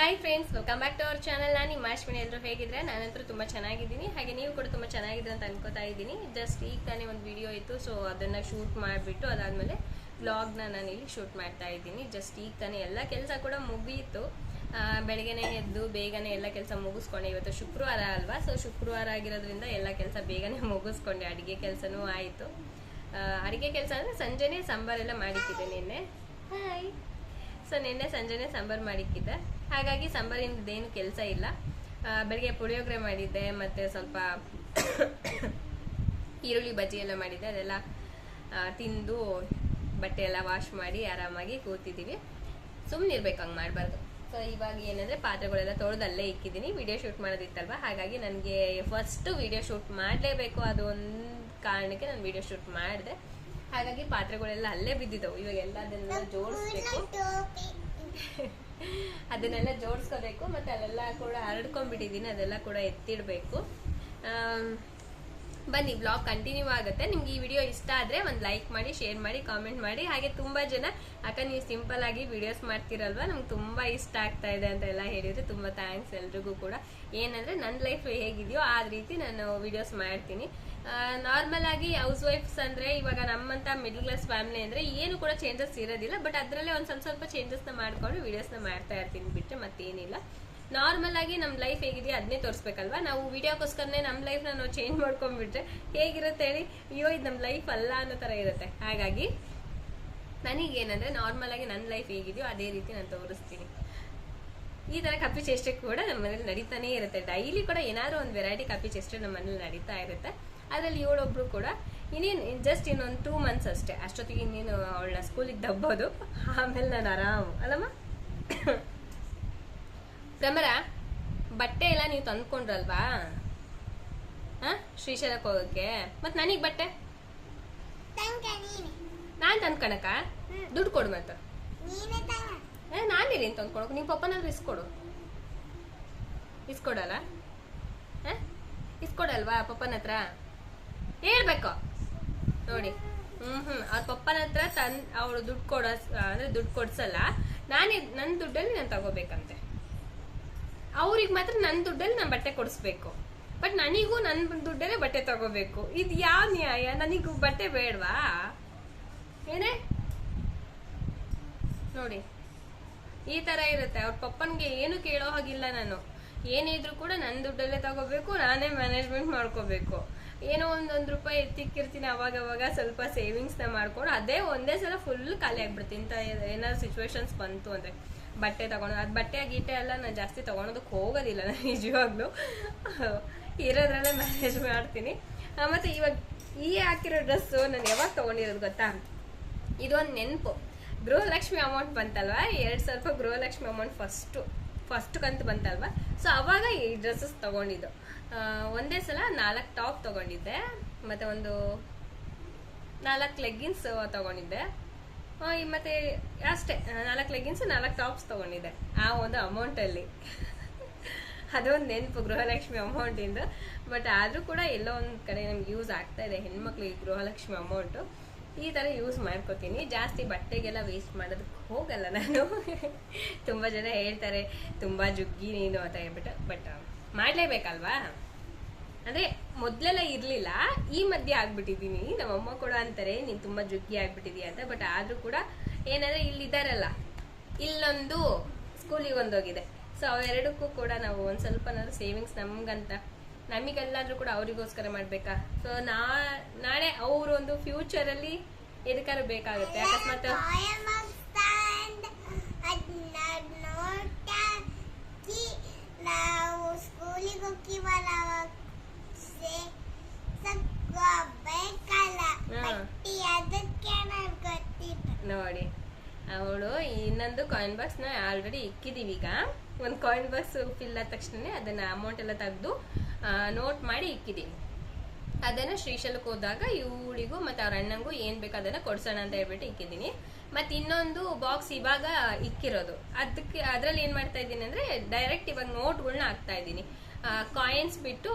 Hi friends welcome back to our channel ನಾನು ನಿಮ್ಮ ಅಶ್ವಿನಿ. ಎಲ್ಲರೂ ಹೇಗಿದ್ರೆ? ನಾನಂತರೂ ತುಂಬ ಚೆನ್ನಾಗಿದ್ದೀನಿ. ಹಾಗೆ ನೀವು ಕೂಡ ತುಂಬ ಚೆನ್ನಾಗಿದ್ರೆ ಅಂತ ಅನ್ಕೋತಾ ಇದ್ದೀನಿ. ಜಸ್ಟ್ ಈಗ ತಾನೇ ಒಂದು ವಿಡಿಯೋ ಇತ್ತು ಸೊ ಅದನ್ನು ಶೂಟ್ ಮಾಡಿಬಿಟ್ಟು ಅದಾದಮೇಲೆ ವ್ಲಾಗ್ನ ನಾನು ಇಲ್ಲಿ ಶೂಟ್ ಮಾಡ್ತಾ ಇದ್ದೀನಿ. ಜಸ್ಟ್ ಈಗ ತಾನೇ ಎಲ್ಲ ಕೆಲಸ ಕೂಡ ಮುಗಿಯಿತು ಬೆಳಗ್ಗೆನೇ ಎದ್ದು ಬೇಗನೆ ಎಲ್ಲ ಕೆಲಸ ಮುಗಿಸ್ಕೊಂಡೆ. ಇವತ್ತು ಶುಕ್ರವಾರ ಅಲ್ವಾ? ಸೊ ಶುಕ್ರವಾರ ಆಗಿರೋದ್ರಿಂದ ಎಲ್ಲ ಕೆಲಸ ಬೇಗನೆ ಮುಗಿಸ್ಕೊಂಡೆ. ಅಡುಗೆ ಕೆಲಸನೂ ಆಯಿತು. ಅಡುಗೆ ಕೆಲಸ ಅಂದರೆ ಸಂಜೆನೇ ಸಾಂಬಾರೆಲ್ಲ ಮಾಡಿಕ್ಕಿದ್ದೆ ನಿನ್ನೆ. ಹಾಯ್ ಸೊ ನಿನ್ನೆ ಸಂಜೆನೇ ಸಾಂಬಾರು ಮಾಡಿಕ್ಕಿದ್ದೆ ಹಾಗಾಗಿ ಸಾಂಬಾರಿಂದೇನು ಕೆಲಸ ಇಲ್ಲ. ಬೆಳಿಗ್ಗೆ ಪುಳಿಯೋಗರೆ ಮಾಡಿದ್ದೆ ಮತ್ತು ಸ್ವಲ್ಪ ಈರುಳ್ಳಿ ಬಜ್ಜಿ ಎಲ್ಲ ಮಾಡಿದ್ದೆ. ಅದೆಲ್ಲ ತಿಂದು ಬಟ್ಟೆ ಎಲ್ಲ ವಾಶ್ ಮಾಡಿ ಆರಾಮಾಗಿ ಕೂತಿದ್ದೀವಿ ಸುಮ್ಮನೆ ಇರ್ಬೇಕು ಹಂಗೆ ಮಾಡಬಾರ್ದು. ಸೊ ಇವಾಗ ಏನಂದರೆ ಪಾತ್ರೆಗಳೆಲ್ಲ ತೊಳೆದು ಅಲ್ಲೇ ಇಕ್ಕಿದ್ದೀನಿ. ವಿಡಿಯೋ ಶೂಟ್ ಮಾಡೋದಿತ್ತಲ್ವ? ಹಾಗಾಗಿ ನನಗೆ ಫಸ್ಟು ವಿಡಿಯೋ ಶೂಟ್ ಮಾಡಲೇಬೇಕು ಅದು ಒಂದು ಕಾರಣಕ್ಕೆ ನಾನು ವಿಡಿಯೋ ಶೂಟ್ ಮಾಡಿದೆ. ಹಾಗಾಗಿ ಪಾತ್ರೆಗಳೆಲ್ಲ ಅಲ್ಲೇ ಬಿದ್ದಿದ್ದವು. ಇವಾಗ ಎಲ್ಲ ಅದನ್ನೆಲ್ಲ ಜೋಡಿಸ್ಬೇಕು ಅದನ್ನೆಲ್ಲ ಜೋಡಿಸ್ಕೋಬೇಕು ಮತ್ತೆ ಅಲ್ಲೆಲ್ಲ ಕೂಡ ಹರಡ್ಕೊಂಡ್ಬಿಟ್ಟಿದ್ದೀನಿ ಅದೆಲ್ಲ ಕೂಡ ಎತ್ತಿಡಬೇಕು. ಬನ್ನಿ ಬ್ಲಾಗ್ ಕಂಟಿನ್ಯೂ ಆಗುತ್ತೆ. ನಿಮ್ಗೆ ಈ ವಿಡಿಯೋ ಇಷ್ಟ ಆದರೆ ಒಂದು ಲೈಕ್ ಮಾಡಿ ಶೇರ್ ಮಾಡಿ ಕಾಮೆಂಟ್ ಮಾಡಿ. ಹಾಗೆ ತುಂಬ ಜನ, ಅಕ್ಕ ನೀವು ಸಿಂಪಲ್ ಆಗಿ ವಿಡಿಯೋಸ್ ಮಾಡ್ತೀರಲ್ವಾ? ನಮ್ಗೆ ತುಂಬ ಇಷ್ಟ ಆಗ್ತಾ ಇದೆ ಅಂತ ಎಲ್ಲ ಹೇಳಿದ್ರೆ. ತುಂಬ ಥ್ಯಾಂಕ್ಸ್ ಎಲ್ರಿಗೂ ಕೂಡ. ಏನಂದರೆ ನನ್ನ ಲೈಫ್ ಹೇಗಿದೆಯೋ ಆ ರೀತಿ ನಾನು ವಿಡಿಯೋಸ್ ಮಾಡ್ತೀನಿ. ನಾರ್ಮಲ್ ಆಗಿ ಹೌಸ್ ವೈಫ್ಸ್ ಅಂದರೆ ಇವಾಗ ನಮ್ಮಂಥ ಮಿಡ್ಲ್ ಕ್ಲಾಸ್ ಫ್ಯಾಮಿಲಿ ಅಂದರೆ ಏನು ಕೂಡ ಚೇಂಜಸ್ ಇರೋದಿಲ್ಲ ಬಟ್ ಅದರಲ್ಲೇ ಒಂದು ಸ್ವಲ್ಪ ಸ್ವಲ್ಪ ಚೇಂಜಸ್ನ ಮಾಡ್ಕೊಂಡು ವಿಡಿಯೋಸ್ನ ಮಾಡ್ತಾ ಇರ್ತೀನಿ ಬಿಟ್ಟರೆ ಮತ್ತೇನಿಲ್ಲ. ನಾರ್ಮಲ್ ಆಗಿ ನಮ್ಮ ಲೈಫ್ ಹೇಗಿದೆಯೋ ಅದನ್ನೇ ತೋರಿಸ್ಬೇಕಲ್ವಾ? ನಾವು ವಿಡಿಯೋಕ್ಕೋಸ್ಕರನೇ ನಮ್ಮ ಲೈಫ್ ನಾವು ಚೇಂಜ್ ಮಾಡ್ಕೊಂಡ್ಬಿಟ್ರೆ ಹೇಗಿರುತ್ತೆ ಹೇಳಿ? ಅಯ್ಯೋ, ಇದು ನಮ್ಮ ಲೈಫ್ ಅಲ್ಲ ಅನ್ನೋ ಥರ ಇರುತ್ತೆ. ಹಾಗಾಗಿ ನನಗೇನಂದ್ರೆ ನಾರ್ಮಲ್ ಆಗಿ ನನ್ನ ಲೈಫ್ ಹೇಗಿದೆಯೋ ಅದೇ ರೀತಿ ನಾನು ತೋರಿಸ್ತೀನಿ. ಈ ತರ ಕಪ್ಪಿ ಚೇಷ್ಟೆ ಕೂಡ ನಮ್ಮ ಮನೇಲಿ ನಡೀತಾನೆ ಇರುತ್ತೆ. ಡೈಲಿ ಕೂಡ ಏನಾದ್ರು ಒಂದು ವೆರೈಟಿ ಕಪ್ಪಿ ಚೇಷ್ಟೆ ನಮ್ಮ ಮನೇಲಿ ನಡೀತಾ ಇರುತ್ತೆ. ಅದರಲ್ಲಿ ಇವಳೊಬ್ರು ಕೂಡ ಇನ್ನೇನು ಜಸ್ಟ್ ಇನ್ನೊಂದು ಟೂ ಮಂತ್ಸ್ ಅಷ್ಟೇ. ಅಷ್ಟೊತ್ತಿಗೆ ಇನ್ನೇನು ಅವಳನ್ನ ಸ್ಕೂಲಿಗೆ ದಬ್ಬೋದು ಆಮೇಲೆ ನಾನು ಆರಾಮ್. ಅಲ್ಲಮ್ಮ? ಭ್ರಮರ ಬಟ್ಟೆ ಎಲ್ಲ ನೀವು ತಂದ್ಕೊಂಡ್ರಲ್ವಾ? ಹಾ? ಶ್ರೀಶೈಲಕ್ಕೆ ಹೋಗಕ್ಕೆ? ಮತ್ ನನಗ್ ಬಟ್ಟೆ? ನಾನ್ ತಂದ್ಕಣಕ ದುಡ್ಡು ಕೊಡು ಮತ್ತ. ಏ ನಾನು ಇಲ್ಲಿ ತಂದ್ಕೊಡಕ್ ನಿಮ್ಮ ಪಪ್ಪನಾದ್ರೂ ಇಸ್ಕೊಡು ಇಸ್ಕೊಡಲ್ಲ ಹಾಂ? ಇಸ್ಕೊಡಲ್ವಾ ಪಪ್ಪನ ಹತ್ರ? ಹೇಳ್ಬೇಕು. ನೋಡಿ. ಹ್ಮ್ ಹ್ಮ್. ಅವ್ರ ಪಪ್ಪನ ಹತ್ರ ತನ್ ಅವಳು ದುಡ್ಡು ಕೊಡ ಅಂದ್ರೆ ದುಡ್ಡು ಕೊಡ್ಸಲ್ಲ. ನಾನೇ ನನ್ನ ದುಡ್ಡಲ್ಲಿ ನಾನು ತಗೋಬೇಕಂತೆ. ಅವ್ರಿಗೆ ಮಾತ್ರ ನನ್ನ ದುಡ್ಡಲ್ಲಿ ನಾನು ಬಟ್ಟೆ ಕೊಡಿಸ್ಬೇಕು. ಬಟ್ ನನಗೂ ನನ್ನ ದುಡ್ಡಲ್ಲೇ ಬಟ್ಟೆ ತಗೋಬೇಕು. ಇದು ಯಾವ ನ್ಯಾಯ? ನನಗೂ ಬಟ್ಟೆ ಬೇಡವಾ? ಏನೇ? ನೋಡಿ. ಈ ತರ ಇರುತ್ತೆ. ಅವ್ರ ಪಪ್ಪನಿಗೆ ಏನು ಕೇಳೋ ಹಾಗಿಲ್ಲ ನಾನು. ಏನಿದ್ರು ಕೂಡ ನನ್ನ ದುಡ್ಡಲ್ಲೇ ತಗೋಬೇಕು, ನಾನೇ ಮ್ಯಾನೇಜ್ಮೆಂಟ್ ಮಾಡ್ಕೋಬೇಕು. ಏನೋ ಒಂದೊಂದು ಒಂದ್ ರೂಪಾಯಿ ಎತ್ತಿಕ್ಕಿರ್ತೀನಿ ಅವಾಗ ಅವಾಗ ಸ್ವಲ್ಪ ಸೇವಿಂಗ್ಸ್ನ ಮಾಡ್ಕೊಂಡು, ಅದೇ ಒಂದೇ ಸಲ ಫುಲ್ ಖಾಲಿ ಆಗ್ಬಿಡ್ತೀನಿ. ಇಂಥ ಏನಾದ್ರು ಸಿಚುವೇಶನ್ಸ್ ಬಂತು ಅಂದ್ರೆ. ಬಟ್ಟೆ ತಗೊಂಡು, ಅದು ಬಟ್ಟೆ, ಗೀಟೆ ಎಲ್ಲ ನಾನು ಜಾಸ್ತಿ ತಗೊಳೋದಕ್ಕೆ ಹೋಗೋದಿಲ್ಲ ನಾನು ನಿಜವಾಗ್ಲೂ. ಇರೋದ್ರಲ್ಲೇ ಮ್ಯಾನೇಜ್ ಮಾಡ್ತೀನಿ. ಮತ್ತು ಇವಾಗ ಈ ಹಾಕಿರೋ ಡ್ರೆಸ್ಸು ನಾನು ಯಾವಾಗ ತಗೊಂಡಿರೋದು ಗೊತ್ತಾ? ಇದೊಂದು ನೆನಪು. ಗೃಹಲಕ್ಷ್ಮಿ ಅಮೌಂಟ್ ಬಂತಲ್ವಾ? ಎರಡು ಸಾವಿರ ರೂಪಾಯಿ ಗೃಹಲಕ್ಷ್ಮಿ ಅಮೌಂಟ್ ಫಸ್ಟು ಫಸ್ಟ್ ಕಂತು ಬಂತಲ್ವಾ? ಸೊ ಅವಾಗ ಈ ಡ್ರೆಸ್ಸಸ್ ತೊಗೊಂಡಿದ್ದು. ಒಂದೇ ಸಲ ನಾಲ್ಕು ಟಾಪ್ ತೊಗೊಂಡಿದ್ದೆ. ಮತ್ತು ಒಂದು ನಾಲ್ಕು ಲೆಗ್ಗಿನ್ಸ್ ತಗೊಂಡಿದ್ದೆ. ಮತ್ತೆ ಅಷ್ಟೇ ನಾಲ್ಕು ಲೆಗಿನ್ಸ್ ನಾಲ್ಕು ಟಾಪ್ಸ್ ತಗೊಂಡಿದ್ದೆ. ಆ ಒಂದು ಅಮೌಂಟಲ್ಲಿ ಅದೊಂದು ನೆನಪು, ಗೃಹಲಕ್ಷ್ಮಿ ಅಮೌಂಟಿಂದ ಬಟ್ ಆದರೂ ಕೂಡ ಎಲ್ಲೋ ಒಂದು ಕಡೆ ನಮ್ಗೆ ಯೂಸ್ ಆಗ್ತಾ ಇದೆ. ಹೆಣ್ಮಕ್ಳಿಗೆ ಗೃಹಲಕ್ಷ್ಮಿ ಅಮೌಂಟು ಈ ಥರ ಯೂಸ್ ಮಾಡ್ಕೋತೀನಿ. ಜಾಸ್ತಿ ಬಟ್ಟೆಗೆಲ್ಲ ವೇಸ್ಟ್ ಮಾಡೋದಕ್ಕೆ ಹೋಗಲ್ಲ ನಾನು. ತುಂಬ ಜನ ಹೇಳ್ತಾರೆ, ತುಂಬ ಜುಗ್ಗಿ ನೀನು ಅಂತ ಹೇಳ್ಬಿಟ್ಟು. ಬಟ್ ಮಾಡಲೇಬೇಕಲ್ವಾ? ಅಂದ್ರೆ ಮೊದ್ಲೆಲ್ಲ ಇರ್ಲಿಲ್ಲ ಈ ಮಧ್ಯೆ ಆಗ್ಬಿಟ್ಟಿದೀನಿ ನಮ್ಮಮ್ಮ ಕೂಡ ಅಂತಾರೆ ನೀನ್ ತುಂಬಾ ಜುಗ್ಗಿ ಆಗ್ಬಿಟ್ಟಿದೀಯ ಅಂತ ಬಟ್ ಆದ್ರೂ ಕೂಡ ಏನಂದ್ರೆ ಇಲ್ಲಿ ಇದಾರಲ್ಲ ಇಲ್ಲೊಂದು ಸ್ಕೂಲಿಗೆ ಒಂದೋಗಿದೆ ಸೊ ಅವೆರಡಕ್ಕೂ ಕೂಡ ನಾವು ಒಂದ್ ಸ್ವಲ್ಪನಾದ್ರೂ ಸೇವಿಂಗ್ಸ್ ನಮ್ಗಂತ ನಮಗೆಲ್ಲಾದ್ರೂ ಕೂಡ ಅವರಿಗೋಸ್ಕರ ಮಾಡ್ಬೇಕಾ ಸೊ ನಾ ನಾಳೆ ಅವರು ಒಂದು ಫ್ಯೂಚರ್ ಅಲ್ಲಿ ಎದಕ್ಕಾದ್ರೂ ಬೇಕಾಗುತ್ತೆ ಅಕಸ್ಮಾತ್ ನಾವು ಸ್ಕೂಲಿಗೆ ಹೋಗಿವಲ್ಲ ಅವಾಗ ಬೇಕಲ್ಲ ಹಾ. ಬಟ್ಟಿ ಅದಕ್ಕೆ ನನಗೆ ಗೊತ್ತಿತ್ತು ನೋಡಿ ಇನ್ನೊಂದು ಕಾಯಿನ್ ಬಾಕ್ಸ್ನ ಆಲ್ರೆಡಿ ಇಕ್ಕಿದ್ದೀವಿ ಈಗ. ಒಂದು ಕಾಯಿನ್ ಬಾಕ್ಸ್ ಫಿಲ್ ಆದ ತಕ್ಷಣ ಅದನ್ನ ಅಮೌಂಟ್ ಎಲ್ಲ ತೆಗೆದು ನೋಟ್ ಮಾಡಿ ಇಕ್ಕಿದ್ದೀವಿ ಅದನ್ನು ಶ್ರೀಶೈಲಕ್ಕೆ ಹೋದಾಗ ಇವಳಿಗೂ ಮತ್ತೆ ಅವ್ರ ಅಣ್ಣಂಗೂ ಏನು ಬೇಕು ಅದನ್ನು ಕೊಡ್ಸೋಣ ಅಂತ ಹೇಳ್ಬಿಟ್ಟು ಇಕ್ಕಿದೀನಿ. ಮತ್ತು ಇನ್ನೊಂದು ಬಾಕ್ಸ್ ಇವಾಗ ಇಕ್ಕಿರೋದು. ಅದಕ್ಕೆ ಅದರಲ್ಲಿ ಏನು ಮಾಡ್ತಾ ಇದ್ದೀನಿ ಅಂದ್ರೆ ಡೈರೆಕ್ಟ್ ಇವಾಗ ನೋಟ್ಗಳನ್ನ ಹಾಕ್ತಾ ಇದ್ದೀನಿ. ಕಾಯಿನ್ಸ್ ಬಿಟ್ಟು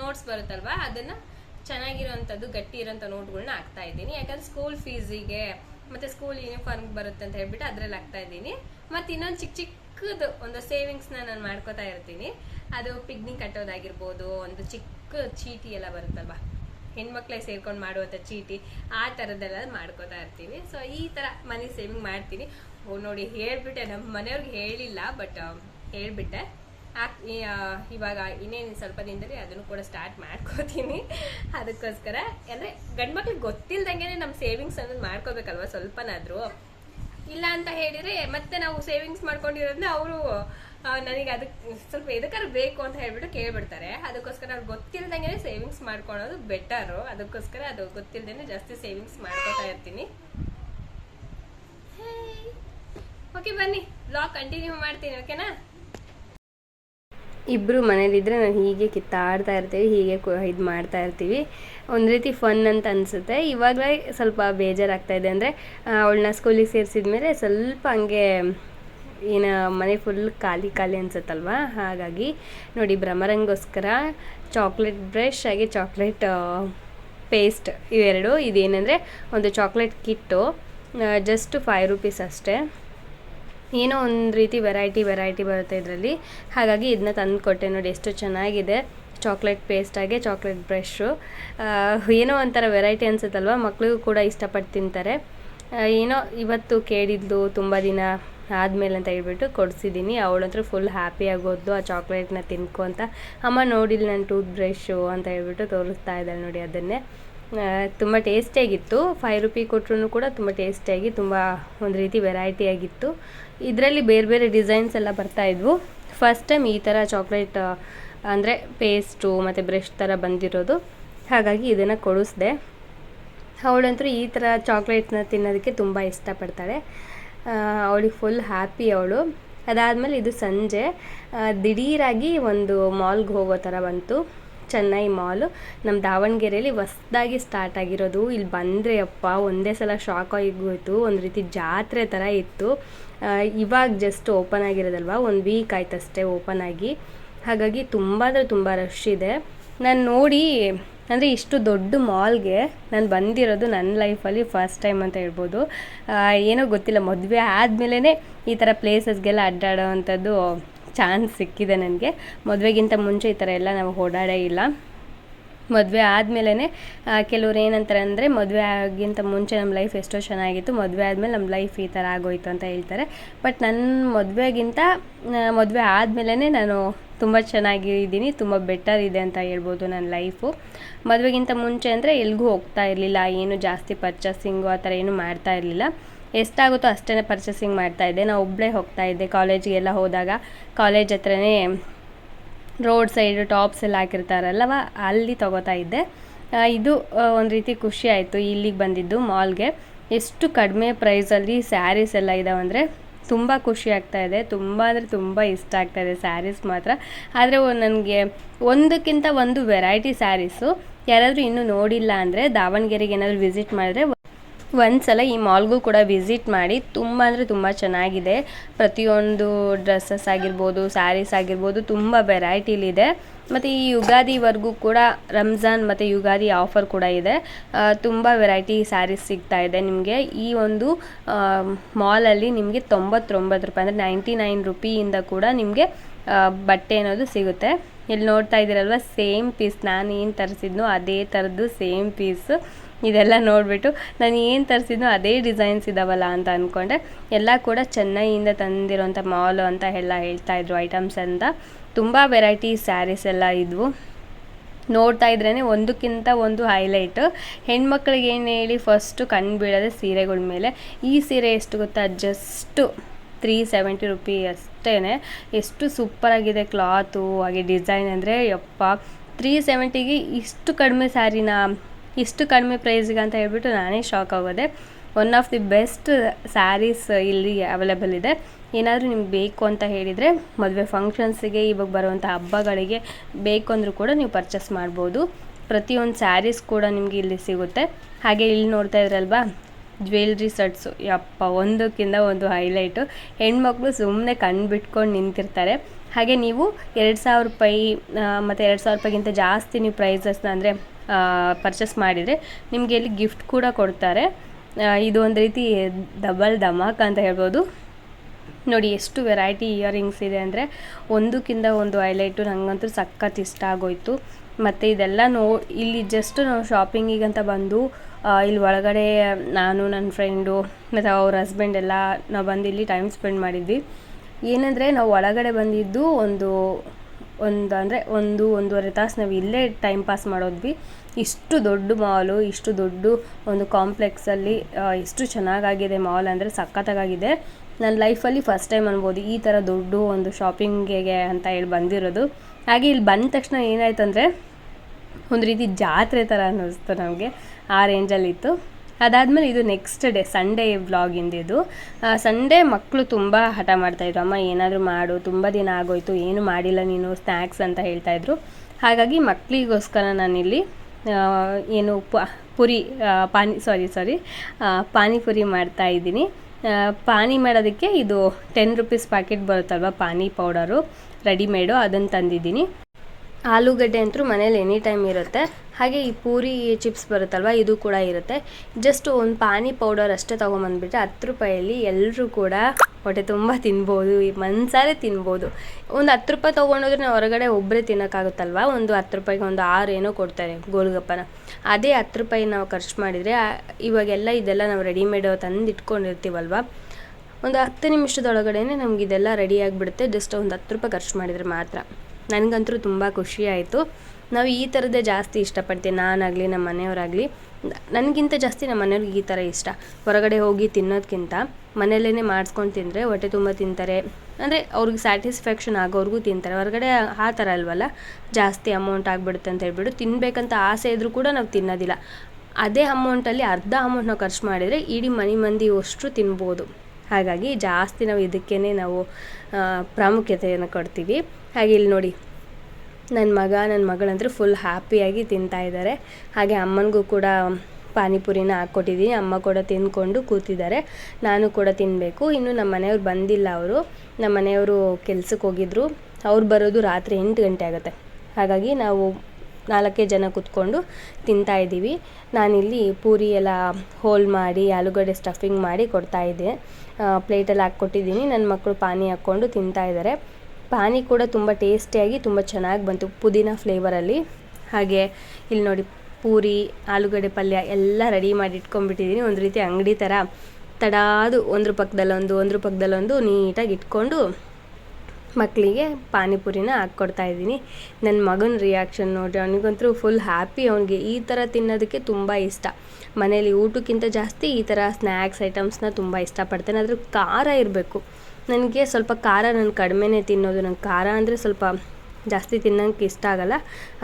ನೋಟ್ಸ್ ಬರುತ್ತಲ್ವಾ, ಅದನ್ನ ಚೆನ್ನಾಗಿರೋಂಥದ್ದು ಗಟ್ಟಿ ಇರೋಂಥ ನೋಟ್ಗಳನ್ನ ಹಾಕ್ತಾ ಇದ್ದೀನಿ. ಯಾಕಂದ್ರೆ ಸ್ಕೂಲ್ ಫೀಸಿಗೆ ಮತ್ತೆ ಸ್ಕೂಲ್ ಯೂನಿಫಾರ್ಮ್ ಬರುತ್ತೆ ಅಂತ ಹೇಳ್ಬಿಟ್ಟು ಅದ್ರಲ್ಲಿ ಹಾಕ್ತಾ ಇದ್ದೀನಿ. ಮತ್ತೆ ಇನ್ನೊಂದು ಚಿಕ್ಕ ಚಿಕ್ಕ ಚಿಕ್ಕದು ಒಂದು ಸೇವಿಂಗ್ಸ್ನ ನಾನು ಮಾಡ್ಕೋತಾ ಇರ್ತೀನಿ. ಅದು ಪಿಗ್ನಿ ಕಟ್ಟೋದಾಗಿರ್ಬೋದು, ಒಂದು ಚಿಕ್ಕ ಚೀಟಿ ಎಲ್ಲ ಬರುತ್ತಲ್ವಾ? ಹೆಣ್ಮಕ್ಳೆ ಸೇರ್ಕೊಂಡು ಮಾಡುವಂಥ ಚೀಟಿ, ಆ ಥರದ್ದೆಲ್ಲ ಮಾಡ್ಕೋತಾ ಇರ್ತೀನಿ. ಸೊ ಈ ಥರ ಮನಿ ಸೇವಿಂಗ್ ಮಾಡ್ತೀನಿ. ಓ, ನೋಡಿ, ಹೇಳ್ಬಿಟ್ಟೆ ನಮ್ಮ ಮನೆಯವ್ರಿಗೆ ಹೇಳಿಲ್ಲ ಬಟ್ ಹೇಳ್ಬಿಟ್ಟೆ. ಇವಾಗ ಇನ್ನೇನು ಸ್ವಲ್ಪ ದಿನದಲ್ಲಿ ಅದನ್ನು ಕೂಡ ಸ್ಟಾರ್ಟ್ ಮಾಡ್ಕೋತೀನಿ. ಅದಕ್ಕೋಸ್ಕರ, ಅಂದರೆ ಗಂಡ್ಮಕ್ಳಿಗೆ ಗೊತ್ತಿಲ್ದಂಗೆ ನಮ್ಮ ಸೇವಿಂಗ್ಸ್ ಅನ್ನೋದು ಮಾಡ್ಕೋಬೇಕಲ್ವ ಸ್ವಲ್ಪನಾದರೂ. ಇಲ್ಲ ಅಂತ ಹೇಳಿದ್ರೆ, ಮತ್ತೆ ನಾವು ಸೇವಿಂಗ್ಸ್ ಮಾಡ್ಕೊಂಡಿರೋದನ್ನ ಅವರು ನನಗೆ ಅದಕ್ಕೆ ಸ್ವಲ್ಪ ಎದಕ್ಕಾದ್ರೂ ಬೇಕು ಅಂತ ಹೇಳ್ಬಿಟ್ಟು ಕೇಳ್ಬಿಡ್ತಾರೆ. ಅದಕ್ಕೋಸ್ಕರ ಅವ್ರು ಗೊತ್ತಿಲ್ದಂಗೆ ಸೇವಿಂಗ್ಸ್ ಮಾಡ್ಕೊಳೋದು ಬೆಟರು ಅದಕ್ಕೋಸ್ಕರ ಅದು ಗೊತ್ತಿಲ್ದೇನೆ ಜಾಸ್ತಿ ಸೇವಿಂಗ್ಸ್ ಮಾಡ್ಕೊತಾ ಇರ್ತೀನಿ. ಓಕೆ ಬನ್ನಿ. ಬ್ಲಾಗ್ ಕಂಟಿನ್ಯೂ ಮಾಡ್ತೀನಿ ಓಕೆನಾ ಇಬ್ಬರು ಮನೇಲಿದ್ದರೆ ನಾನು ಹೀಗೆ ಕಿತ್ತಾಡ್ತಾ ಇರ್ತೀವಿ, ಹೀಗೆ ಇದು ಮಾಡ್ತಾ ಇರ್ತೀವಿ. ಒಂದು ರೀತಿ ಫನ್ ಅಂತ ಅನಿಸುತ್ತೆ. ಇವಾಗಲೇ ಸ್ವಲ್ಪ ಬೇಜಾರಾಗ್ತಾ ಇದೆ ಅಂದರೆ ಅವಳನ್ನ ಸ್ಕೂಲಿಗೆ ಸೇರಿಸಿದ ಮೇಲೆ ಸ್ವಲ್ಪ ಹಂಗೆ ಏನು ಮನೆ ಫುಲ್ ಖಾಲಿ ಖಾಲಿ ಅನ್ಸುತ್ತಲ್ವ? ಹಾಗಾಗಿ ನೋಡಿ ಭ್ರಮರಂಗೋಸ್ಕರ ಚಾಕ್ಲೇಟ್ ಬ್ರಷ್ ಹಾಗೆ ಚಾಕ್ಲೇಟ್ ಪೇಸ್ಟ್ ಇವೆರಡು. ಇದೇನೆಂದರೆ ಒಂದು chocolate kit just five rupees ಅಷ್ಟೇ. ಏನೋ ಒಂದು ರೀತಿ ವೆರೈಟಿ ವೆರೈಟಿ ಬರುತ್ತೆ ಇದರಲ್ಲಿ. ಹಾಗಾಗಿ ಇದನ್ನ ತಂದು ಕೊಟ್ಟೆ ನೋಡಿ, ಎಷ್ಟು ಚೆನ್ನಾಗಿದೆ. ಚಾಕ್ಲೇಟ್ ಪೇಸ್ಟ್ ಹಾಗೆ ಚಾಕ್ಲೇಟ್ ಬ್ರಷು ಏನೋ ಒಂಥರ ವೆರೈಟಿ ಅನಿಸುತ್ತಲ್ವ? ಮಕ್ಕಳಿಗೂ ಕೂಡ ಇಷ್ಟಪಟ್ಟು ತಿಂತಾರೆ. ಏನೋ ಇವತ್ತು ಕೇಳಿದ್ಲು ತುಂಬ ದಿನ ಆದಮೇಲೆ ಅಂತ ಹೇಳ್ಬಿಟ್ಟು ಕೊಡಿಸಿದ್ದೀನಿ ಅವಳಂತ್ರ ಫುಲ್ ಹ್ಯಾಪಿ ಆಗೋದು ಆ ಚಾಕ್ಲೇಟ್ನ ತಿನ್ಕೊ ಅಂತ. ಅಮ್ಮ ನೋಡಿಲ್ಲ ನನ್ನ ಟೂತ್ ಬ್ರಷು ಅಂತ ಹೇಳ್ಬಿಟ್ಟು ತೋರಿಸ್ತಾ ಇದ್ದಾಳೆ ನೋಡಿ ಅದನ್ನೇ. ತುಂಬ ಟೇಸ್ಟಿಯಾಗಿತ್ತು ಫೈವ್ ರುಪಿ ಕೊಟ್ಟರು ಕೂಡ ತುಂಬ ಟೇಸ್ಟಿಯಾಗಿ ತುಂಬ ಒಂದು ರೀತಿ ವೆರೈಟಿ ಆಗಿತ್ತು. ಇದರಲ್ಲಿ ಬೇರೆ ಬೇರೆ ಡಿಸೈನ್ಸ್ ಎಲ್ಲ ಬರ್ತಾ ಇದ್ವು. ಫಸ್ಟ್ ಟೈಮ್ ಈ ಥರ ಚಾಕ್ಲೇಟ್ ಅಂದರೆ ಪೇಸ್ಟು ಮತ್ತು ಬ್ರಷ್ ಥರ ಬಂದಿರೋದು. ಹಾಗಾಗಿ ಇದನ್ನು ಕೊಡಿಸ್ದೆ. ಅವಳಂತೂ ಈ ಥರ ಚಾಕ್ಲೇಟ್ನ ತಿನ್ನೋದಕ್ಕೆ ತುಂಬ ಇಷ್ಟಪಡ್ತಾಳೆ. ಅವಳಿಗೆ ಫುಲ್ ಹ್ಯಾಪಿ ಅವಳು. ಅದಾದಮೇಲೆ ಇದು ಸಂಜೆ. ದಿಢೀರಾಗಿ ಒಂದು ಮಾಲ್ಗೆ ಹೋಗೋ ಥರ ಬಂತು. ಚೆನ್ನೈ ಮಾಲು. ನಮ್ಮ ದಾವಣಗೆರೆಯಲ್ಲಿ ಹೊಸ್ದಾಗಿ ಸ್ಟಾರ್ಟ್ ಆಗಿರೋದು. ಇಲ್ಲಿ ಬಂದರೆ ಅಪ್ಪ, ಒಂದೇ ಸಲ ಶಾಕ್ ಆಗೋಯ್ತು. ಒಂದು ರೀತಿ ಜಾತ್ರೆ ಥರ ಇತ್ತು. ಇವಾಗ ಜಸ್ಟ್ ಓಪನ್ ಆಗಿರೋದಲ್ವ? ಒಂದು ವೀಕ್ ಆಯ್ತು ಅಷ್ಟೇ ಓಪನ್ ಆಗಿ. ಹಾಗಾಗಿ ತುಂಬ ಅಂದರೆ ತುಂಬ ರಶ್ ಇದೆ. ನಾನು ನೋಡಿ, ಅಂದರೆ ಇಷ್ಟು ದೊಡ್ಡ ಮಾಲ್ಗೆ ನಾನು ಬಂದಿರೋದು ನನ್ನ ಲೈಫಲ್ಲಿ ಫಸ್ಟ್ ಟೈಮ್ ಅಂತ ಹೇಳ್ಬೋದು. ಏನೋ ಗೊತ್ತಿಲ್ಲ. ಮದುವೆ ಆದಮೇಲೆ ಈ ಥರ ಪ್ಲೇಸಸ್ಗೆಲ್ಲ ಅಡ್ಡಾಡೋ ಅಂಥದ್ದು ಚಾನ್ಸ್ ಸಿಕ್ಕಿದೆ ನನಗೆ. ಮದುವೆಗಿಂತ ಮುಂಚೆ ಈ ಥರ ಎಲ್ಲ ನಾವು ಓಡಾಡೇ ಇಲ್ಲ. ಮದುವೆ ಆದಮೇಲೆ ಕೆಲವ್ರು ಏನಂತಾರೆ ಅಂದರೆ ಮದುವೆ ಆಗಿಂತ ಮುಂಚೆ ನಮ್ಮ ಲೈಫ್ ಎಷ್ಟೋ ಚೆನ್ನಾಗಿತ್ತು. ಮದುವೆ ಆದಮೇಲೆ ನಮ್ಮ ಲೈಫ್ ಈ ಥರ ಆಗೋಯ್ತು ಅಂತ ಹೇಳ್ತಾರೆ. ಬಟ್ ನನ್ನ ಮದುವೆಗಿಂತ ಮದುವೆ ಆದಮೇಲೆ ನಾನು ತುಂಬ ಚೆನ್ನಾಗಿದ್ದೀನಿ, ತುಂಬ ಬೆಟರ್ ಇದೆ ಅಂತ ಹೇಳ್ಬೋದು ನನ್ನ ಲೈಫು ಮದುವೆಗಿಂತ ಮುಂಚೆ ಅಂದರೆ ಎಲ್ಗೂ ಹೋಗ್ತಾ ಇರಲಿಲ್ಲ. ಏನು ಜಾಸ್ತಿ ಪರ್ಚೇಸಿಂಗು ಆ ಥರ ಏನು ಮಾಡ್ತಾ ಇರಲಿಲ್ಲ. ಎಷ್ಟಾಗುತ್ತೋ ಅಷ್ಟೇ ಪರ್ಚೇಸಿಂಗ್ ಮಾಡ್ತಾ ಇದ್ದೆ. ನಾನು ಒಬ್ಬಳೇ ಹೋಗ್ತಾ ಇದ್ದೆ ಕಾಲೇಜಿಗೆಲ್ಲ ಹೋದಾಗ. ಕಾಲೇಜ್ ಹತ್ರನೇ ರೋಡ್ ಸೈಡ್ ಟಾಪ್ಸ್ ಎಲ್ಲ ಹಾಕಿರ್ತಾರಲ್ಲವ, ಅಲ್ಲಿ ತಗೋತಾ ಇದ್ದೆ. ಇದು ಒಂದು ರೀತಿ ಖುಷಿ ಆಯಿತು ಇಲ್ಲಿಗೆ ಬಂದಿದ್ದು ಮಾಲ್ಗೆ ಎಷ್ಟು ಕಡಿಮೆ ಪ್ರೈಸಲ್ಲಿ ಸ್ಯಾರೀಸ್ ಎಲ್ಲ ಇದಾವಂದರೆ ತುಂಬ ಖುಷಿ ಆಗ್ತಾ ಇದೆ. ತುಂಬ ಅಂದರೆ ತುಂಬ ಇಷ್ಟ ಆಗ್ತಾ ಇದೆ ಸ್ಯಾರೀಸ್ ಮಾತ್ರ. ಆದರೆ ನನಗೆ ಒಂದಕ್ಕಿಂತ ಒಂದು ವೆರೈಟಿ ಸ್ಯಾರೀಸು ಯಾರಾದರೂ ಇನ್ನೂ ನೋಡಿಲ್ಲ ಅಂದರೆ ದಾವಣಗೆರೆಗೆ ಏನಾದರೂ ವಿಸಿಟ್ ಮಾಡಿದ್ರೆ ಒಂದ್ಸಲ ಈ ಮಾಲ್ಗೂ ಕೂಡ ವಿಸಿಟ್ ಮಾಡಿ ತುಂಬ ಅಂದರೆ ತುಂಬ ಚೆನ್ನಾಗಿದೆ. ಪ್ರತಿಯೊಂದು ಡ್ರೆಸ್ಸಸ್ ಆಗಿರ್ಬೋದು ಸ್ಯಾರೀಸ್ ಆಗಿರ್ಬೋದು ತುಂಬ ವೆರೈಟಿಲಿದೆ. ಮತ್ತು ಈ ಯುಗಾದಿವರೆಗೂ ಕೂಡ ರಂಜಾನ್ ಮತ್ತು ಯುಗಾದಿ ಆಫರ್ ಕೂಡ ಇದೆ. ತುಂಬ ವೆರೈಟಿ ಸ್ಯಾರೀಸ್ ಸಿಗ್ತಾ ಇದೆ ನಿಮಗೆ. ಈ ಒಂದು ಮಾಲಲ್ಲಿ ನಿಮಗೆ ತೊಂಬತ್ತೊಂಬತ್ತು ರೂಪಾಯಿ ಅಂದರೆ ನೈಂಟಿ ನೈನ್ ರುಪಿಯಿಂದ ಕೂಡ ನಿಮಗೆ ಬಟ್ಟೆ ಅನ್ನೋದು ಸಿಗುತ್ತೆ. ಇಲ್ಲಿ ನೋಡ್ತಾ ಇದ್ದೀರಲ್ವ, ಸೇಮ್ ಪೀಸ್ ನಾನು ಏನು ತರಿಸಿದ್ನೋ ಅದೇ ಥರದ್ದು ಸೇಮ್ ಪೀಸ್ ಇದೆಲ್ಲ ನೋಡಿಬಿಟ್ಟು ನಾನು ಏನು ತರಿಸಿದ್ನೋ ಅದೇ ಡಿಸೈನ್ಸ್ ಇದಾವಲ್ಲ ಅಂತ ಅಂದ್ಕೊಂಡೆ ಎಲ್ಲ ಕೂಡ ಚೆನ್ನೈಯಿಂದ ತಂದಿರೋಂಥ ಮಾಲು ಅಂತ ಎಲ್ಲ ಹೇಳ್ತಾ ಇದ್ರು ಐಟಮ್ಸ್ ಅಂತ. ತುಂಬ ವೆರೈಟಿ ಸ್ಯಾರೀಸ್ ಎಲ್ಲ ಇದ್ವು. ನೋಡ್ತಾ ಇದ್ರೇ ಒಂದಕ್ಕಿಂತ ಒಂದು ಹೈಲೈಟ್ ಹೆಣ್ಮಕ್ಳಿಗೆ ಏನು ಹೇಳಿ ಫಸ್ಟು ಕಣ್ಣು ಬೀಳೋದೆ ಸೀರೆಗಳ ಮೇಲೆ. ಈ ಸೀರೆ ಎಷ್ಟು ಗೊತ್ತಾ? ಜಸ್ಟು ತ್ರೀ ಸೆವೆಂಟಿ ರುಪಿ ಅಷ್ಟೇ ಎಷ್ಟು ಸೂಪರಾಗಿದೆ ಕ್ಲಾತು ಹಾಗೆ ಡಿಸೈನ್ ಅಂದರೆ ಯಪ್ಪ. ತ್ರೀ ಸೆವೆಂಟಿಗೆ ಇಷ್ಟು ಕಡಿಮೆ ಸ್ಯಾರಿನ ಇಷ್ಟು ಕಡಿಮೆ ಪ್ರೈಸ್ಗೆ ಅಂತ ಹೇಳ್ಬಿಟ್ಟು ನಾನೇ ಶಾಕ್ ಆಗೋದೆ. One of the best saris ಇಲ್ಲಿ ಅವೈಲೇಬಲ್ ಇದೆ. ಏನಾದರೂ ನಿಮ್ಗೆ ಬೇಕು ಅಂತ ಹೇಳಿದರೆ ಮದುವೆ ಫಂಕ್ಷನ್ಸಿಗೆ ಇವಾಗ ಬರುವಂಥ ಹಬ್ಬಗಳಿಗೆ ಬೇಕು ಅಂದರೂ ಕೂಡ ನೀವು ಪರ್ಚೇಸ್ ಮಾಡ್ಬೋದು. ಪ್ರತಿಯೊಂದು ಸ್ಯಾರೀಸ್ ಕೂಡ ನಿಮಗೆ ಇಲ್ಲಿ ಸಿಗುತ್ತೆ. ಹಾಗೆ ಇಲ್ಲಿ ನೋಡ್ತಾ ಇದ್ರಲ್ವಾ? ಜ್ಯುವೆಲ್ರಿ ಸೆಟ್ಸು ಯಪ್ಪ, ಒಂದಕ್ಕಿಂತ ಒಂದು ಹೈಲೈಟು ಹೆಣ್ಮಕ್ಳು ಸುಮ್ಮನೆ ಕಣ್ಣು ಬಿಟ್ಕೊಂಡು ನಿಂತಿರ್ತಾರೆ. ಹಾಗೆ ನೀವು ಎರಡು ಸಾವಿರ ರೂಪಾಯಿ ಮತ್ತು ಎರಡು ಸಾವಿರ ರೂಪಾಯಿಗಿಂತ ಜಾಸ್ತಿ ನೀವು ಪ್ರೈಸಸ್ನ ಅಂದರೆ ಪರ್ಚೇಸ್ ಮಾಡಿದರೆ ನಿಮಗೆ ಇಲ್ಲಿ ಗಿಫ್ಟ್ ಕೂಡ ಕೊಡ್ತಾರೆ. ಇದು ಒಂದು ರೀತಿ ಡಬಲ್ ಧಮಾಕ್ ಅಂತ ಹೇಳ್ಬೋದು. ನೋಡಿ ಎಷ್ಟು ವೆರೈಟಿ ಇಯರಿಂಗ್ಸ್ ಇದೆ ಅಂದರೆ ಒಂದಕ್ಕಿಂತ ಒಂದು ಹೈಲೈಟು ನನಗಂತೂ ಸಖತ್ ಇಷ್ಟ ಆಗೋಯ್ತು. ಮತ್ತು ಇದೆಲ್ಲ ನೋ, ಇಲ್ಲಿ ಜಸ್ಟ್ ನಾವು ಶಾಪಿಂಗಿಗಂತ ಬಂದು ಇಲ್ಲಿ ಒಳಗಡೆ ನಾನು ನನ್ನ ಫ್ರೆಂಡು ಮತ್ತು ಅವ್ರ ಹಸ್ಬೆಂಡ್ ಎಲ್ಲ ನಾವು ಬಂದು ಇಲ್ಲಿ ಟೈಮ್ ಸ್ಪೆಂಡ್ ಮಾಡಿದ್ವಿ. ಏನಂದರೆ ನಾವು ಒಳಗಡೆ ಬಂದಿದ್ದು ಒಂದು ಒಂದು ಅಂದರೆ ಒಂದು, ಒಂದೂವರೆ ತಾಸು ನಾವು ಇಲ್ಲೇ ಟೈಮ್ ಪಾಸ್ ಮಾಡೋದ್ವಿ. ಇಷ್ಟು ದೊಡ್ಡ ಮಾಲು, ಇಷ್ಟು ದೊಡ್ಡ ಒಂದು ಕಾಂಪ್ಲೆಕ್ಸಲ್ಲಿ ಇಷ್ಟು ಚೆನ್ನಾಗಾಗಿದೆ ಮಾಲ್ ಅಂದರೆ ಸಖತ್ತಾಗಿದೆ ನನ್ನ ಲೈಫಲ್ಲಿ ಫಸ್ಟ್ ಟೈಮ್ ಅನ್ಬೋದು ಈ ಥರ ದೊಡ್ಡ ಒಂದು ಶಾಪಿಂಗಿಗೆ ಅಂತ ಹೇಳಿ ಬಂದಿರೋದು. ಹಾಗೆ ಇಲ್ಲಿ ಬಂದ ತಕ್ಷಣ ಏನಾಯ್ತು ಅಂದರೆ ಒಂದು ರೀತಿ ಜಾತ್ರೆ ಥರ ಅನ್ನಿಸ್ತು ನಮಗೆ, ಆ ರೇಂಜಲ್ಲಿತ್ತು ಅದಾದಮೇಲೆ ಇದು ನೆಕ್ಸ್ಟ್ ಡೇ ಸಂಡೇ ವ್ಲಾಗಿಂದಿದು ಸಂಡೇ ಮಕ್ಕಳು ತುಂಬ ಹಠ ಮಾಡ್ತಾಯಿದ್ರು ಅಮ್ಮ, ಏನಾದರೂ ಮಾಡು, ತುಂಬ ದಿನ ಆಗೋಯ್ತು, ಏನು ಮಾಡಿಲ್ಲ ನೀನು ಸ್ನ್ಯಾಕ್ಸ್ ಅಂತ ಹೇಳ್ತಾಯಿದ್ರು ಹಾಗಾಗಿ ಮಕ್ಕಳಿಗೋಸ್ಕರ ನಾನಿಲ್ಲಿ ಏನು ಪ ಪುರಿ ಪಾನಿ ಸಾರಿ ಸಾರಿ ಪಾನಿಪುರಿ ಮಾಡ್ತಾ ಇದ್ದೀನಿ. ಆ, ಪಾನಿ ಮಾಡೋದಕ್ಕೆ ಇದು ಟೆನ್ ರುಪೀಸ್ ಪ್ಯಾಕೆಟ್ ಬರುತ್ತಲ್ವ ಪಾನಿ ಪೌಡರು ರೆಡಿಮೇಡು ಅದನ್ನು ತಂದಿದ್ದೀನಿ. ಆಲೂಗಡ್ಡೆ ಅಂತೂ ಮನೇಲಿ ಎನಿ ಟೈಮ್ ಇರುತ್ತೆ. ಹಾಗೆ ಈ ಪೂರಿ ಚಿಪ್ಸ್ ಬರುತ್ತಲ್ವ, ಇದು ಕೂಡ ಇರುತ್ತೆ. ಜಸ್ಟ್ ಒಂದು ಪಾನಿ ಪೌಡರ್ ಅಷ್ಟೇ ತೊಗೊಂಬಂದ್ಬಿಟ್ರೆ ಹತ್ತು ರೂಪಾಯಲ್ಲಿ ಎಲ್ಲರೂ ಕೂಡ ಹೊಟ್ಟೆ ತುಂಬ ತಿನ್ಬೋದು, ಈ ಮನ್ಸಾರೆ ತಿನ್ಬೋದು. ಒಂದು ಹತ್ತು ರೂಪಾಯಿ ತೊಗೊಂಡೋದ್ರೆ ನಾವು ಹೊರಗಡೆ ಒಬ್ಬರೇ ತಿನ್ನೋಕ್ಕಾಗುತ್ತಲ್ವ? ಒಂದು ಹತ್ತು ರೂಪಾಯಿಗೆ ಒಂದು ಆರು ಏನೋ ಕೊಡ್ತಾರೆ ಗೋಲ್ಗಪ್ಪನ. ಅದೇ ಹತ್ತು ರೂಪಾಯಿ ನಾವು ಖರ್ಚು ಮಾಡಿದರೆ ಇವಾಗೆಲ್ಲ ಇದೆಲ್ಲ ನಾವು ರೆಡಿಮೇಡ್ ತಂದು ಇಟ್ಕೊಂಡಿರ್ತೀವಲ್ವ ಒಂದು ಹತ್ತು ನಿಮಿಷದೊಳಗಡೆ ನಮ್ಗೆ ಇದೆಲ್ಲ ರೆಡಿ ಆಗಿಬಿಡುತ್ತೆ. ಜಸ್ಟ್ ಒಂದು ಹತ್ತು ರೂಪಾಯಿ ಖರ್ಚು ಮಾಡಿದರೆ ಮಾತ್ರ. ನನಗಂತೂ ತುಂಬ ಖುಷಿ ಆಯಿತು. ನಾವು ಈ ಥರದ್ದೇ ಜಾಸ್ತಿ ಇಷ್ಟಪಡ್ತೀವಿ, ನಾನಾಗಲಿ ನಮ್ಮ ಮನೆಯವರಾಗಲಿ. ನನಗಿಂತ ಜಾಸ್ತಿ ನಮ್ಮ ಮನೆಯವ್ರಿಗೆ ಈ ಥರ ಇಷ್ಟ. ಹೊರಗಡೆ ಹೋಗಿ ತಿನ್ನೋದಕ್ಕಿಂತ ಮನೆಯಲ್ಲೇ ಮಾಡಿಸ್ಕೊಂಡು ತಿಂದರೆ ಹೊಟ್ಟೆ ತುಂಬ ತಿಂತಾರೆ. ಅಂದರೆ ಅವ್ರಿಗೆ ಸ್ಯಾಟಿಸ್ಫ್ಯಾಕ್ಷನ್ ಆಗೋವ್ರಿಗೂ ತಿಂತಾರೆ. ಹೊರಗಡೆ ಆ ಥರ ಅಲ್ವಲ್ಲ? ಜಾಸ್ತಿ ಅಮೌಂಟ್ ಆಗಿಬಿಡುತ್ತೆ ಅಂತ ಹೇಳ್ಬಿಟ್ಟು ತಿನ್ನಬೇಕಂತ ಆಸೆ ಇದ್ದರೂ ಕೂಡ ನಾವು ತಿನ್ನೋದಿಲ್ಲ. ಅದೇ ಅಮೌಂಟಲ್ಲಿ ಅರ್ಧ ಅಮೌಂಟ್ ನಾವು ಖರ್ಚು ಮಾಡಿದರೆ ಇಡೀ ಮನೆ ಮಂದಿ ಅಷ್ಟು ತಿನ್ಬೋದು. ಹಾಗಾಗಿ ಜಾಸ್ತಿ ನಾವು ಇದಕ್ಕೇ ನಾವು ಪ್ರಾಮುಖ್ಯತೆಯನ್ನು ಕೊಡ್ತೀವಿ. ಹಾಗೆ ಇಲ್ಲಿ ನೋಡಿ. ನನ್ನ ಮಗ ನನ್ನ ಮಗಳಂದ್ರೆ ಫುಲ್ ಹ್ಯಾಪಿಯಾಗಿ ತಿಂತಾ ಇದ್ದಾರೆ ಹಾಗೆ ಅಮ್ಮನಿಗೂ ಕೂಡ ಪಾನಿಪುರಿನ ಹಾಕ್ಕೊಟ್ಟಿದ್ದೀನಿ ಅಮ್ಮ ಕೂಡ ತಿಂದ್ಕೊಂಡು ಕೂತಿದ್ದಾರೆ. ನಾನು ಕೂಡ ತಿನ್ನಬೇಕು ಇನ್ನು ನಮ್ಮ ಮನೆಯವ್ರು ಬಂದಿಲ್ಲ ಅವರು. ನಮ್ಮ ಮನೆಯವರು ಕೆಲ್ಸಕ್ಕೆ ಹೋಗಿದ್ರು. ಅವ್ರು ಬರೋದು ರಾತ್ರಿ ಎಂಟು ಗಂಟೆ ಆಗುತ್ತೆ. ಹಾಗಾಗಿ ನಾವು ನಾಲ್ಕೇ ಜನ ಕೂತ್ಕೊಂಡು ತಿಂತಾ ಇದ್ದೀವಿ. ನಾನಿಲ್ಲಿ ಪೂರಿ ಎಲ್ಲ ಹೋಲ್ ಮಾಡಿ, ಆಲೂಗಡ್ಡೆ ಸ್ಟಫಿಂಗ್ ಮಾಡಿ ಕೊಡ್ತಾಯಿದ್ದೆ ಪ್ಲೇಟಲ್ಲಿ ಹಾಕ್ಕೊಟ್ಟಿದ್ದೀನಿ. ನನ್ನ ಮಕ್ಕಳು ಪಾನಿ ಹಾಕ್ಕೊಂಡು ತಿಂತಾ ಇದ್ದಾರೆ ಪಾನಿ ಕೂಡ ತುಂಬ ಟೇಸ್ಟಿಯಾಗಿ ತುಂಬ ಚೆನ್ನಾಗಿ ಬಂತು ಪುದೀನ ಫ್ಲೇವರಲ್ಲಿ ಹಾಗೆ ಇಲ್ಲಿ ನೋಡಿ ಪೂರಿ, ಆಲೂಗಡ್ಡೆ ಪಲ್ಯ ಎಲ್ಲ ರೆಡಿ ಮಾಡಿ ಇಟ್ಕೊಂಡ್ಬಿಟ್ಟಿದ್ದೀನಿ ಒಂದು ರೀತಿ ಅಂಗಡಿ ಥರ ತಡಾದು ಒಂದ್ರ ಪಕ್ಕದಲ್ಲೊಂದು ಒಂದ್ರ ಪಕ್ಕದಲ್ಲೊಂದು ನೀಟಾಗಿ ಇಟ್ಕೊಂಡು ಮಕ್ಕಳಿಗೆ ಪಾನಿಪುರಿನ ಹಾಕ್ಕೊಡ್ತಾ ಇದ್ದೀನಿ. ನನ್ನ ಮಗನ ರಿಯಾಕ್ಷನ್ ನೋಡಿರಿ, ಅವನಿಗಂತೂ ಫುಲ್ ಹ್ಯಾಪಿ ಅವನಿಗೆ ಈ ಥರ ತಿನ್ನೋದಕ್ಕೆ ತುಂಬ ಇಷ್ಟ. ಮನೇಲಿ ಊಟಕ್ಕಿಂತ ಜಾಸ್ತಿ ಈ ಥರ ಸ್ನ್ಯಾಕ್ಸ್ ಐಟಮ್ಸ್ನ ತುಂಬ ಇಷ್ಟಪಡ್ತೇನೆ. ಅದ್ರ ಖಾರ ಇರಬೇಕು. ನನಗೆ ಸ್ವಲ್ಪ ಖಾರ, ನಾನು ಕಡಿಮೆನೇ ತಿನ್ನೋದು. ನಂಗೆ ಖಾರ ಅಂದರೆ ಸ್ವಲ್ಪ ಜಾಸ್ತಿ ತಿನ್ನೋಕ್ಕೆ ಇಷ್ಟ ಆಗಲ್ಲ.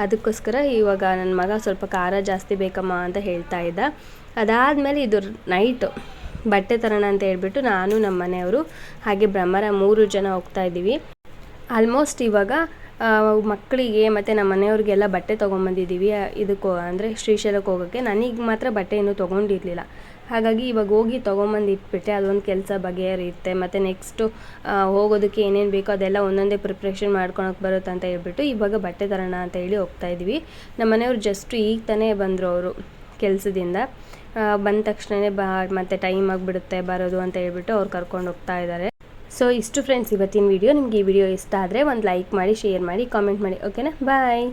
ಅದಕ್ಕೋಸ್ಕರ ಇವಾಗ ನನ್ನ ಮಗ ಸ್ವಲ್ಪ ಖಾರ ಜಾಸ್ತಿ ಬೇಕಮ್ಮ ಅಂತ ಹೇಳ್ತಾ ಇದ್ದ. ಅದಾದಮೇಲೆ ಇದು ನೈಟು ಬಟ್ಟೆ ತರೋಣ ಅಂತ ಹೇಳ್ಬಿಟ್ಟು ನಾನು ನಮ್ಮ ಮನೆಯವರು ಹಾಗೆ ಬ್ರಹ್ಮರ ಮೂರು ಜನ ಹೋಗ್ತಾ ಇದ್ದೀವಿ. ಆಲ್ಮೋಸ್ಟ್ ಇವಾಗ ಮಕ್ಕಳಿಗೆ ಮತ್ತು ನಮ್ಮ ಮನೆಯವ್ರಿಗೆಲ್ಲ ಬಟ್ಟೆ ತೊಗೊಂಬಂದಿದ್ದೀವಿ. ಇದಕ್ಕೆ, ಅಂದರೆ ಶ್ರೀಶೈಲಕ್ಕೆ ಹೋಗೋಕ್ಕೆ ನನಗೆ ಮಾತ್ರ ಬಟ್ಟೆ ಇನ್ನೂ ತೊಗೊಂಡಿರಲಿಲ್ಲ. ಹಾಗಾಗಿ ಇವಾಗ ಹೋಗಿ ತೊಗೊಂಬಂದು ಅದೊಂದು ಕೆಲಸ ಬಗೆಹರಿಯುತ್ತೆ. ಮತ್ತು ನೆಕ್ಸ್ಟು ಹೋಗೋದಕ್ಕೆ ಏನೇನು ಬೇಕೋ ಅದೆಲ್ಲ ಒಂದೊಂದೇ ಪ್ರಿಪ್ರೇಷನ್ ಮಾಡ್ಕೊಳಕ್ಕೆ ಬರುತ್ತೆ ಅಂತ ಹೇಳ್ಬಿಟ್ಟು ಇವಾಗ ಬಟ್ಟೆ ತರೋಣ ಅಂತ ಹೇಳಿ ಹೋಗ್ತಾ ಇದ್ದೀವಿ. ನಮ್ಮ ಮನೆಯವ್ರು ಜಸ್ಟ್ ಈಗ ತಾನೇ ಬಂದರು ಅವರು ಕೆಲಸದಿಂದ. ಬಂದ ತಕ್ಷಣವೇ ಬಾ, ಮತ್ತು ಟೈಮ್ ಆಗಿಬಿಡುತ್ತೆ ಬರೋದು ಅಂತ ಹೇಳ್ಬಿಟ್ಟು ಅವ್ರು ಕರ್ಕೊಂಡು ಹೋಗ್ತಾ ಇದ್ದಾರೆ ಸೊ ಇಷ್ಟು ಫ್ರೆಂಡ್ಸ್ ಇವತ್ತಿನ ವಿಡಿಯೋ ನಿಮಗೆ ಈ ವಿಡಿಯೋ ಇಷ್ಟ ಆದರೆ ಒಂದು ಲೈಕ್ ಮಾಡಿ ಶೇರ್ ಮಾಡಿ ಕಾಮೆಂಟ್ ಮಾಡಿ ಓಕೆನಾ ಬಾಯ್